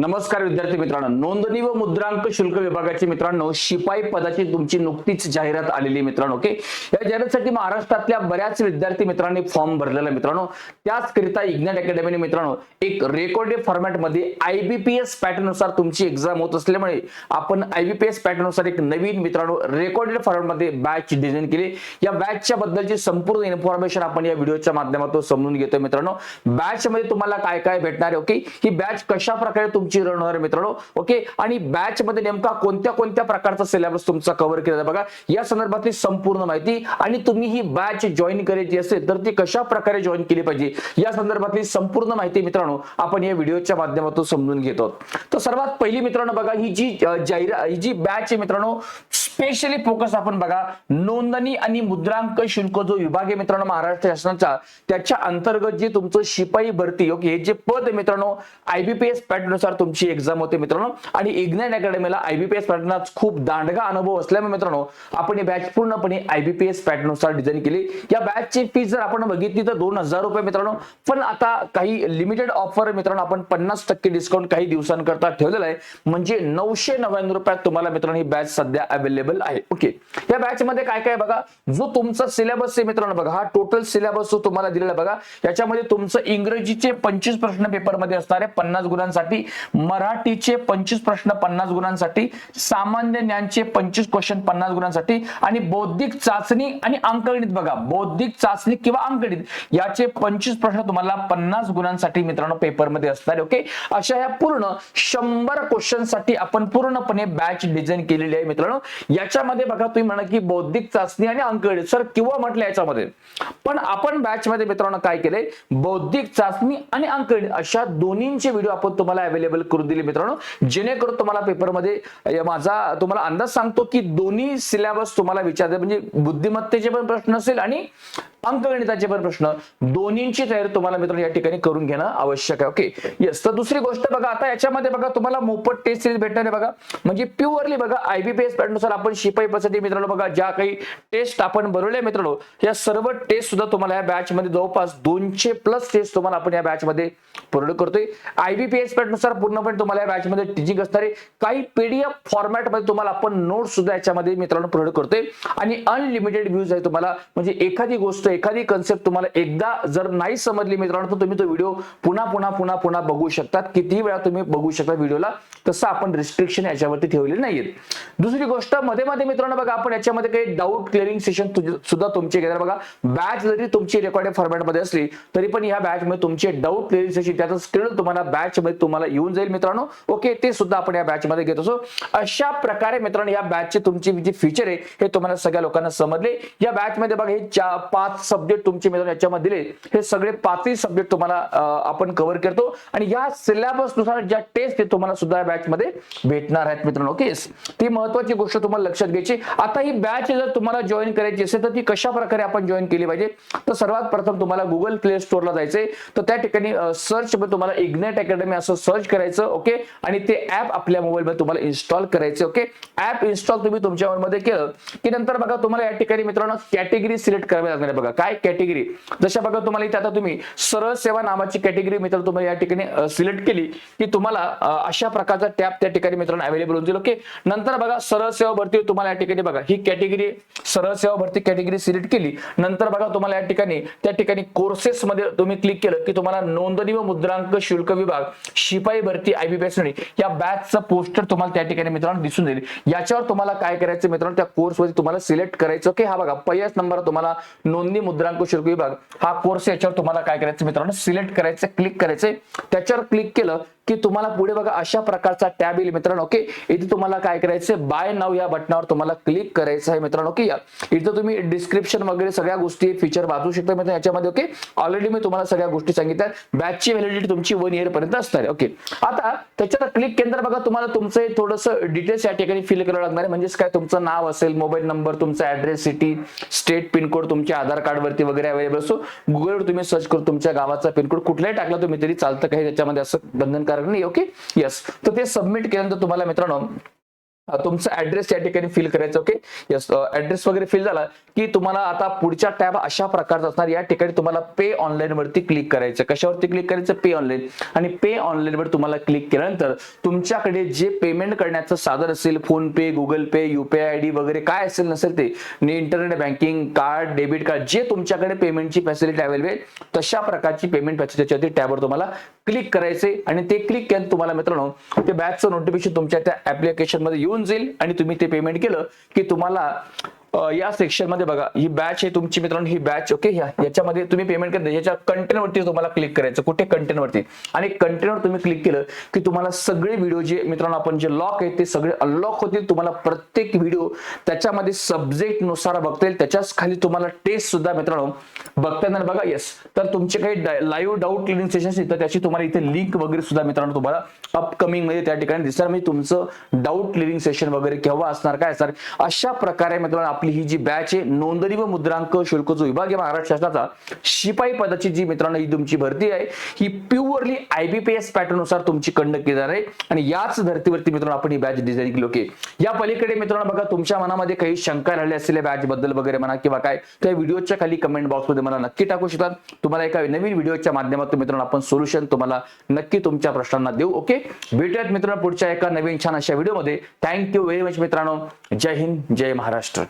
नमस्कार विद्यार्थी मित्रांनो. नोंदणी व मुद्रांक शुल्क विभागाचे मित्रांनो शिपाई पदाची तुमची नुकतीच जाहिरात आलेली मित्रांनो ओके? या जाहिरातीसाठी महाराष्ट्रातल्या बऱ्याच विद्यार्थी मित्रांनी फॉर्म भरलेला मित्रांनो. त्याचकरिता इग्नॅट अकॅडमीने मित्रांनो एक रेकॉर्डेड फॉर्मॅटमध्ये आयबीपीएस पॅटर्ननुसार तुमची एक्झाम होत असल्यामुळे आपण आयबीपीएस पॅटर्ननुसार एक नवीन मित्रांनो रेकॉर्डेड फॉर्मॅटमध्ये बॅच डिझाईन केली. या बॅचच्या बद्दलची संपूर्ण इन्फॉर्मेशन आपण या व्हिडिओच्या माध्यमातून समजून घेतोय मित्रांनो. बॅच मध्ये तुम्हाला काय काय भेटणार आहे ओके? ही बॅच कशा प्रकारे तुमची तुमची होणार मित्रांनो ओके आणि बॅच मध्ये नेमका कोणत्या कोणत्या प्रकारचा सिलेबस तुमचा कव्हर केला बघा या संदर्भातली संपूर्ण माहिती आणि तुम्ही ही बॅच जॉईन करायची असेल तर ती कशा प्रकारे जॉईन केली पाहिजे? या संदर्भातली संपूर्ण माहिती मित्रांनो आपण या व्हिडिओच्या माध्यमातून समजून घेतो. तर सर्वात पहिली मित्रांनो बघा ही जी जाहिरात ही जी बॅच आहे मित्रांनो स्पेशली फोकस आपण बघा नोंदणी आणि मुद्रांक शुल्क जो विभाग आहे मित्रांनो महाराष्ट्र शासनाचा त्याच्या अंतर्गत जे तुमचं शिपाई भरती ओके हे जे पद मित्रांनो आयबीपीएस पॅटर्ननुसार तुमची एक्झाम होते मित्रांनो. आणि इग्नाइट अकॅडमीला आयबीपीएस पॅटर्न खूप दांडगा अनुभव असल्यामुळे मित्रांनो आपण ही बॅच पूर्णपणे आयबीपीएस पॅटर्ननुसार डिझाईन केली. या बॅचची फीस जर आपण बघितली तर दोन हजार रुपये मित्रांनो. पण आता काही लिमिटेड ऑफर मित्रांनो आपण पन्नास टक्के डिस्काउंट काही दिवसांकरता ठेवलेला आहे. म्हणजे नऊशे नव्याण्णव रुपयात तुम्हाला मित्रांनो ही बॅच सध्या अवेलेबल आहे. ओके या बॅच मध्ये काय काय बघा? जो तुमचा सिलेबस आहे मित्रांनो बघा हा टोटल सिलेबस जो तुम्हाला दिलेला बघा याच्यामध्ये तुमचं इंग्रजीचे पंचवीस प्रश्न पेपरमध्ये असणार आहे पन्नास गुणांसाठी. मराठीचे पंचवीस प्रश्न पन्नास गुणांसाठी. सामान्य ज्ञानचे पंचवीस क्वेश्चन पन्नास गुणांसाठी. आणि बौद्धिक चाचणी आणि अंकगणित बघा. बौद्धिक चाचणी किंवा अंकगणित याचे पंचवीस प्रश्न तुम्हाला पन्नास गुणांसाठी मित्रांनो पेपरमध्ये असणार आहे ओके अशा या पूर्ण शंभर क्वेश्चनसाठी आपण पूर्णपणे बॅच डिझाईन केलेली आहे मित्रांनो. याच्यामध्ये बघा तुम्ही म्हणा की बौद्धिक चाचणी आणि अंकगणित सर किंवा म्हटलं याच्यामध्ये. पण आपण बॅच मध्ये मित्रांनो काय केलंय बौद्धिक चाचणी आणि अंकगणित अशा दोन्हींचे व्हिडिओ आपण तुम्हाला अवेलेबल करून दिले मित्रांनो. जेणेकरून तुम्हाला पेपरमध्ये माझा तुम्हाला अंदाज सांगतो की दोन्ही सिलेबस तुम्हाला विचारते. म्हणजे बुद्धिमत्तेचे पण प्रश्न असेल आणि अंकगणिताचे पण प्रश्न. दोन्हींची तयारी तुम्हाला मित्रांनो या ठिकाणी करून घेणं आवश्यक आहे. ओके येस तर दुसरी गोष्ट बघा आता याच्यामध्ये बघा तुम्हाला मोफत टेस्ट सिरीज भेटणार आहे बघा. म्हणजे प्युअरली बघा आयबीपीएसनुसार आपण शिपाई पद्धती मित्रांनो बघा ज्या काही टेस्ट आपण बनवल्या मित्रांनो या सर्व टेस्ट सुद्धा तुम्हाला या बॅच मध्ये जवळपास दोनशे प्लस टेस्ट तुम्हाला आपण या बॅच मध्ये प्रोव्हाइड करतोय. आयबीपीएसनुसार पूर्णपणे तुम्हाला या बॅच मध्ये टीचिंग असणार आहे. काही पीडीएफ फॉर्मॅटमध्ये तुम्हाला आपण नोट सुद्धा याच्यामध्ये मित्रांनो प्रोव्हाइड करतोय. आणि अनलिमिटेड व्ह्यूज आहे तुम्हाला. म्हणजे एखादी गोष्ट एखादी कन्सेप्ट तुम्हाला एकदा जर नाही समजली मित्रांनो तर तुम्ही तो व्हिडिओ पुन्हा पुन्हा पुन्हा पुन्हा बघू शकतात. किती वेळा तुम्ही बघू शकता व्हिडिओला तसं आपण रिस्ट्रिक्शन याच्यावरती ठेवलेले नाहीयेत दुसरी गोष्टमध्ये मध्ये मित्रांनो बघा आपण याच्यामध्ये काही डाऊट क्लिअरिंग सेशन सुद्धा तुमचे घेणार. बघा बॅच जरी तुमची रेकॉर्डेड फॉर्मॅटमध्ये असली तरी पण ह्या बॅच मध्ये तुमचे डाऊट क्लिअरिंग सेशन त्याचं स्क्रीन तुम्हाला बॅच मध्ये तुम्हाला येऊन जाईल मित्रांनो. ओके ते सुद्धा आपण या बॅच मध्ये घेत असो. अशा प्रकारे मित्रांनो या बॅचचे तुमची जी फीचर आहे हे तुम्हाला सगळ्या लोकांना समजले. या बॅच मध्ये बघा हे पाच पाच सब्जेक्ट तुमचे मित्रांनो याच्यामध्ये दिले. हे सगळे पाचही सब्जेक्ट तुम्हाला आपण कव्हर करतो. आणि या सिलेबसनुसार ज्या टेस्ट तुम्हाला सुद्धा बॅच मध्ये भेटणार आहेत मित्रांनो. ओके ती महत्वाची गोष्ट तुम्हाला लक्षात घ्यायची. आता ही बॅच जर तुम्हाला जॉईन करायची असेल तर ती कशा प्रकारे आपण जॉईन केली पाहिजे? तर सर्वात प्रथम तुम्हाला गुगल प्ले स्टोअरला जायचंय. तर त्या ठिकाणी सर्च मध्ये तुम्हाला इग्नेट अकॅडमी असं सर्च करायचं. ओके आणि ते ऍप आपल्या मोबाईलमध्ये तुम्हाला इन्स्टॉल करायचं ओके ऍप इन्स्टॉल तुम्ही तुमच्या मध्ये केलं की नंतर बघा तुम्हाला या ठिकाणी मित्रांनो कॅटेगरी सिलेक्ट करावी लागणार बघा. बघा काय कॅटेगरी जशा बघा तुम्हाला इथे आता तुम्ही सरळ सेवा नावाची कॅटेगरी मित्र तुम्हाला या ठिकाणी सिलेक्ट केली की तुम्हाला अशा प्रकारचा टॅब त्या ठिकाणी मित्रांनो अवेलेबल होऊन जाईल ओके नंतर बघा सरळ सेवा भरती तुम्हाला या ठिकाणी बघा ही कॅटेगरी सरळ सेवा भरती कॅटेगरी सिलेक्ट केली. नंतर बघा तुम्हाला या ठिकाणी त्या ठिकाणी कोर्सेस मध्ये तुम्ही क्लिक केलं की तुम्हाला नोंदणी व मुद्रांक शुल्क विभाग शिपाई भरती आयबीपीएस या बॅचचं पोस्टर तुम्हाला त्या ठिकाणी मित्रांनो दिसून येईल याच्यावर तुम्हाला काय करायचं मित्रांनो त्या कोर्समध्ये तुम्हाला सिलेक्ट करायचं ओके हा बघा पहिल्याच नंबर तुम्हाला नोंदणी मुद्रांक शुल्क विभाग हा कोर्स याच्यावर तुम्हाला काय करायचं मित्रांनो? सिलेक्ट करायचं क्लिक करायचंय त्याच्यावर क्लिक केलं की तुम्हाला पुढे बघा अशा प्रकारचा टॅब येईल मित्रांनो ओके इथे तुम्हाला काय करायचं बाय नाव या बटनावर तुम्हाला क्लिक करायचं आहे मित्रांनो ओके या. इथं तुम्ही डिस्क्रिप्शन वगैरे सगळ्या गोष्टी फीचर वाचू शकता मित्रांनो याच्यामध्ये ओके ऑलरेडी मी तुम्हाला सगळ्या गोष्टी सांगितल्या. बॅचची व्हॅलिडिटी तुमची वन इयर पर्यंत असणार आहे ओके आता त्याच्यात क्लिक केंद्र बघा तुम्हाला तुमचं थोडंसं डिटेल्स या ठिकाणी फिल करावं लागणार आहे. म्हणजेच काय? तुमचं नाव असेल मोबाईल नंबर तुमचा ऍड्रेस सिटी स्टेट पिनकोड तुमच्या आधार कार्ड वरती वगैरे अवेलेबल असतो गुगलवर तुम्ही सर्च करून तुमच्या गावाचा पिनकोड कुठलाही टाकला तुम्ही तरी चालतं काही त्याच्यामध्ये असं बंधनकारक नाही ओके येस तर ते सबमिट केल्यानंतर तुम्हाला मित्रांनो तुमचा ऍड्रेस या ठिकाणी फिल करायचं ओके यस ऍड्रेस वगैरे फिल झाला की तुम्हाला आता पुढच्या टॅब अशा प्रकारचा असणार या ठिकाणी तुम्हाला पे ऑनलाईन वरती क्लिक करायचं. कशावरती क्लिक करायचं? पे ऑनलाईन आणि पे ऑनलाईन वर तुम्हाला क्लिक केल्यानंतर तुमच्याकडे जे पेमेंट करण्याचं साधन असेल PhonePe Google Pay UPI I D वगैरे काय असेल नसेल ते internet banking card debit card जे तुमच्याकडे पेमेंटची फॅसिलिटी अवेलेबल तशा प्रकारची पेमेंट फॅसिलिटी टॅबवर तुम्हाला क्लिक करायचे आणि ते क्लिक केलं तुम्हाला मित्रांनो ते बॅचचं नोटिफिकेशन तुमच्या त्या ऍप्लिकेशनमध्ये येऊन जाईल आणि तुम्ही ते पेमेंट केलं की तुम्हाला या सेक्शनमध्ये बघा ही बॅच आहे तुमची मित्रांनो ही बॅच ओके याच्यामध्ये तुम्ही पेमेंट करता याच्या कंटेनवरती तुम्हाला क्लिक करायचं कुठे कंटेनवरती आणि कंटेनवर तुम्ही क्लिक केलं की तुम्हाला सगळे व्हिडिओ जे मित्रांनो आपण जे लॉक आहेत ते सगळे अनलॉक होतील. तुम्हाला प्रत्येक व्हिडिओ त्याच्यामध्ये सब्जेक्टनुसार बघता येईल. त्याच्याच खाली तुम्हाला टेस्ट सुद्धा मित्रांनो बघता येणार. बघा येस तर तुमचे काही लाईव्ह डाऊट क्लिनिंग सेशन तर त्याची तुम्हाला इथे लिंक वगैरे सुद्धा मित्रांनो तुम्हाला अपकमिंगमध्ये त्या ठिकाणी दिसणार. म्हणजे तुमचं डाऊट क्लिनिंग सेशन वगैरे केव्हा असणार काय असणार अशा प्रकारे मित्रांनो आपली ही जी बॅच आहे नोंदणी व मुद्रांक शुल्क जो विभाग आहे महाराष्ट्र शासनाचा शिपाई पदाची जी मित्रांनो ही तुमची भरती आहे ही प्युअरली आयबीपीएस पॅटर्ननुसार तुमची कंडक्ट केली जाणार आहे. आणि याच धर्तीवरती मित्रांनो आपण ही बॅच डिझाईन केली. ओके या पलीकडे मित्रांनो बघा तुमच्या मनामध्ये काही शंका राहिल्या असलेल्या बॅच बद्दल वगैरे म्हणा किंवा काय त्या व्हिडिओच्या खाली कमेंट बॉक्समध्ये मला नक्की टाकू शकतात. तुम्हाला एका नवीन व्हिडिओच्या माध्यमातून मित्रांनो आपण सोल्युशन तुम्हाला नक्की तुमच्या प्रश्नांना देऊ. ओके भेटूयात मित्रांनो पुढच्या एका नवीन छान अशा व्हिडिओमध्ये थँक्यू व्हेरी मच मित्रांनो. जय हिंद जय महाराष्ट्र.